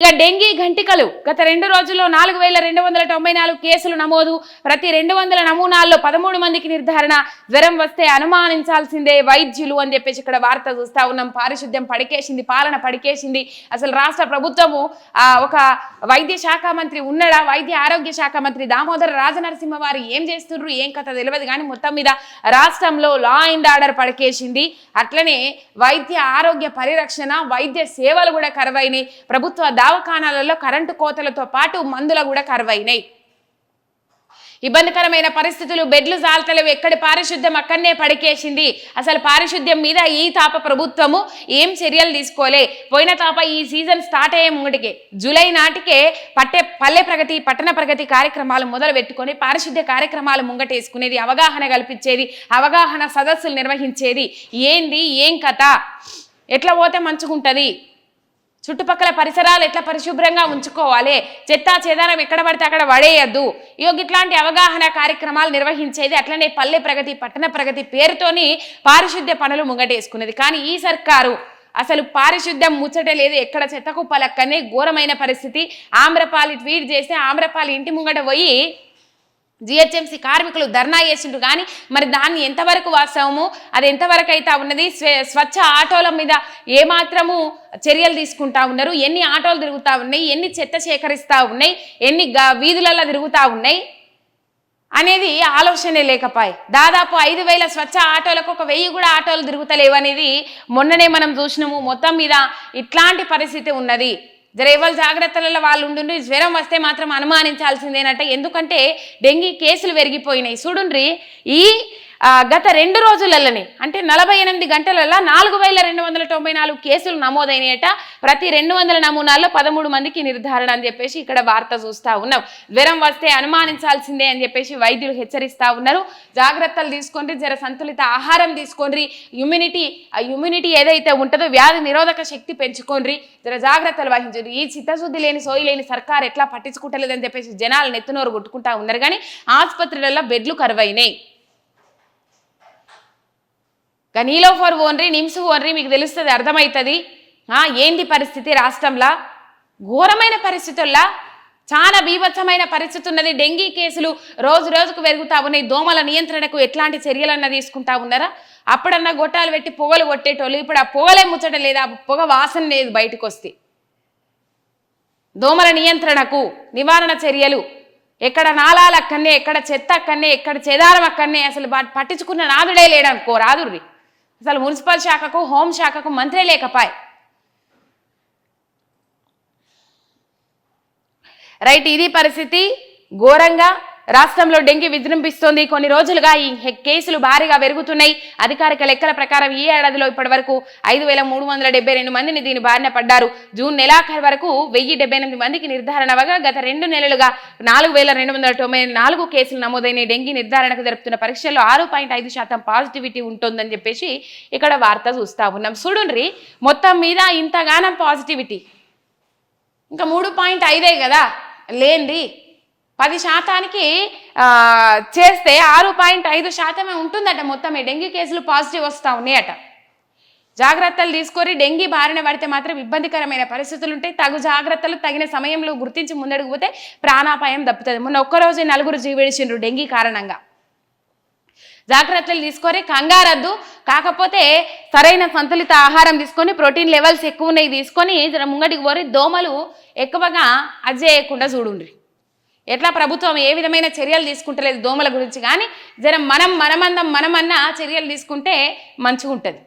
ఇక డెంగీ గంటికలు గత రెండు రోజుల్లో నాలుగు వేల రెండు వందల తొంభై నాలుగు కేసులు నమోదు. ప్రతి రెండు వందల నమూనాల్లో పదమూడు మందికి నిర్ధారణ. జ్వరం వస్తే అనుమానించాల్సిందే వైద్యులు అని చెప్పేసి ఇక్కడ వార్త చూస్తా ఉన్నాం. పారిశుద్ధ్యం పడికేసింది పాలన పడికేసింది. అసలు రాష్ట్ర ప్రభుత్వము ఒక వైద్య శాఖ మంత్రి ఉన్నాడా? వైద్య ఆరోగ్య శాఖ మంత్రి దామోదర రాజనరసింహ వారు ఏం చేస్తున్నారు ఏం కథ తెలియదు కానీ మొత్తం మీద రాష్ట్రంలో లా అండ్ ఆర్డర్ పడికేసింది. అట్లనే వైద్య ఆరోగ్య పరిరక్షణ వైద్య సేవలు కూడా కరువైనాయి. ప్రభుత్వ దవాఖానాలలో కరెంటు కోతలతో పాటు మందులు కూడా కరువైనాయి. ఇబ్బందికరమైన పరిస్థితులు బెడ్లు జాలతలేవు ఎక్కడి పారిశుద్ధ్యం అక్కడనే పడికేసింది. అసలు పారిశుద్ధ్యం మీద ఈ తాప ప్రభుత్వము ఏం చర్యలు తీసుకోలే. పోయిన తాప ఈ సీజన్ స్టార్ట్ అయ్యే ముంగటికే జూలై నాటికే పట్టే పల్లె ప్రగతి పట్టణ ప్రగతి కార్యక్రమాలు మొదలు పెట్టుకొని పారిశుద్ధ్య కార్యక్రమాలు ముంగటేసుకునేది అవగాహన కల్పించేది అవగాహన సదస్సులు నిర్వహించేది. ఏంది? ఏం కథ? ఎట్లా పోతే మంచుకుంటుంది చుట్టుపక్కల పరిసరాలు ఎట్లా పరిశుభ్రంగా ఉంచుకోవాలి? చెత్త చేదానం ఎక్కడ పడితే అక్కడ పడేయద్దు. యోగ ఇట్లాంటి అవగాహన కార్యక్రమాలు నిర్వహించేది అట్లనే పల్లె ప్రగతి పట్టణ ప్రగతి పేరుతోని పారిశుద్ధ్య పనులు ముంగటేసుకునేది. కానీ ఈ సర్కారు అసలు పారిశుద్ధ్యం ముచ్చట లేదు ఎక్కడ చెత్త పలక్కనే ఘోరమైన పరిస్థితి. ఆమ్రపాలి ట్వీట్ చేస్తే ఆమ్రపాలి ఇంటి ముంగట పోయి జిహెచ్ఎంసీ కార్మికులు ధర్నా చేసిండ్రు కానీ మరి దాన్ని ఎంతవరకు వాస్తవము? అది ఎంతవరకు అయితే ఉన్నది? స్వ- స్వచ్ఛ ఆటోల మీద ఏమాత్రము చర్యలు తీసుకుంటా ఉన్నారు? ఎన్ని ఆటోలు తిరుగుతూ ఉన్నాయి? ఎన్ని చెత్త సేకరిస్తూ ఉన్నాయి? ఎన్ని గ- వీధులలో తిరుగుతూ ఉన్నాయి? అనేది ఆలోచనే లేకపాయ్. దాదాపు ఐదు వేల స్వచ్ఛ ఆటోలకు ఒక వెయ్యి కూడా ఆటోలు తిరుగుతలేవు అనేది మొన్ననే మనం చూసినాము. మొత్తం మీద ఇట్లాంటి పరిస్థితి ఉన్నది. జరేవాళ్ళు జాగ్రత్తలలో వాళ్ళు ఉండి జ్వరం వస్తే మాత్రం అనుమానించాల్సిందేనట. ఎందుకంటే డెంగీ కేసులు పెరిగిపోయినాయి. చూడుండ్రి ఈ గత రెండు రోజులలోనే అంటే నలభై ఎనిమిది గంటలలో నాలుగు వేల రెండు వందల తొంభై నాలుగు కేసులు నమోదైనట ప్రతి రెండు వందల నమూనాల్లో పదమూడు మందికి నిర్ధారణ అని చెప్పేసి ఇక్కడ వార్త చూస్తా ఉన్నాం. జ్వరం వస్తే అనుమానించాల్సిందే అని చెప్పేసి వైద్యులు హెచ్చరిస్తూ ఉన్నారు. జాగ్రత్తలు తీసుకోండి జర సంతులిత ఆహారం తీసుకోండి. ఇమ్యూనిటీ ఆ ఇమ్యూనిటీ ఏదైతే ఉంటుందో వ్యాధి నిరోధక శక్తి పెంచుకోండి. జర జాగ్రత్తలు వహించండి. ఈ చిత్తశుద్ధి లేని సోయి లేని సర్కార్ ఎట్లా పట్టించుకుంటలేదని చెప్పేసి జనాలు నెత్తునోరు కొట్టుకుంటా ఉన్నారు. కానీ ఆసుపత్రులలో బెడ్లు కరువైనాయి. ఇక నీలో ఫర్ ఓన్రి నిమ్స్ ఓన్రీ మీకు తెలుస్తుంది అర్థమవుతుంది ఏంది పరిస్థితి రాష్ట్రంలో ఘోరమైన పరిస్థితుల్లో చాలా బీభత్సమైన పరిస్థితి ఉన్నది డెంగీ కేసులు రోజు రోజుకు పెరుగుతా ఉన్నాయి దోమల నియంత్రణకు ఎట్లాంటి చర్యలన్నా తీసుకుంటా ఉన్నారా అప్పుడన్నా గొట్టాలు పెట్టి పొగలు కొట్టేటోళ్ళు ఇప్పుడు ఆ పొగలే ముచ్చట లేదా ఆ పొగ వాసన లేదు బయటకు వస్తే దోమల నియంత్రణకు నివారణ చర్యలు ఎక్కడ నాళాలు అక్కడనే ఎక్కడ చెత్త అక్కడనే ఎక్కడ చెదారం అక్కడనే అసలు పట్టించుకున్న నాదుడే లేడనుకో రాదుర్రి. అసలు మున్సిపల్ శాఖకు హోం శాఖకు మంత్రే లేకపాయ్. రైట్ ఇది పరిస్థితి ఘోరంగా రాష్ట్రంలో డెంగీ విజృంభిస్తోంది. కొన్ని రోజులుగా ఈ కేసులు భారీగా పెరుగుతున్నాయి. అధికారిక లెక్కల ప్రకారం ఈ ఏడాదిలో ఇప్పటి వరకు ఐదు వేల మూడు వందల డెబ్బై రెండు మందిని దీని బారిన పడ్డారు. జూన్ నెలాఖరు వరకు వెయ్యి డెబ్బై ఎనిమిది మందికి నిర్ధారణ అవగా గత రెండు నెలలుగా నాలుగు వేల రెండు వందల తొంభై నాలుగు కేసులు నమోదైన డెంగీ నిర్ధారణకు జరుపుతున్న పరీక్షల్లో ఆరు పాయింట్ ఐదు శాతం పాజిటివిటీ ఉంటుందని చెప్పేసి ఇక్కడ వార్త చూస్తా ఉన్నాం. చూడుండ్రి మొత్తం మీద ఇంతగానం పాజిటివిటీ. ఇంకా మూడు పాయింట్ ఐదే కదా? లేండి పది శాతానికి చేస్తే ఆరు పాయింట్ ఐదు శాతమే ఉంటుందట మొత్తం ఈ డెంగీ కేసులు పాజిటివ్ వస్తూ ఉన్నాయట. జాగ్రత్తలు తీసుకొని డెంగీ బారిన పడితే మాత్రం ఇబ్బందికరమైన పరిస్థితులు ఉంటాయి తగు జాగ్రత్తలు తగిన సమయంలో గుర్తించి ముందడుగు పోతే ప్రాణాపాయం దప్పుతుంది. మొన్న ఒక్కరోజు నలుగురు జీవిడిచిండ్రు డెంగీ కారణంగా. జాగ్రత్తలు తీసుకొని కంగారద్దు. కాకపోతే సరైన సంతులిత ఆహారం తీసుకొని ప్రోటీన్ లెవెల్స్ ఎక్కువ ఉన్నాయి తీసుకొని ముంగడికి ముంగటికి పోరి దోమలు ఎక్కువగా అజ్జేయకుండా చూడుండ్రి. ఎట్లా ప్రభుత్వం ఏ విధమైన చర్యలు తీసుకుంటలేదు దోమల గురించి కానీ జర మనం మనమందం మనమన్నా చర్యలు తీసుకుంటే మంచిగా ఉంటుంది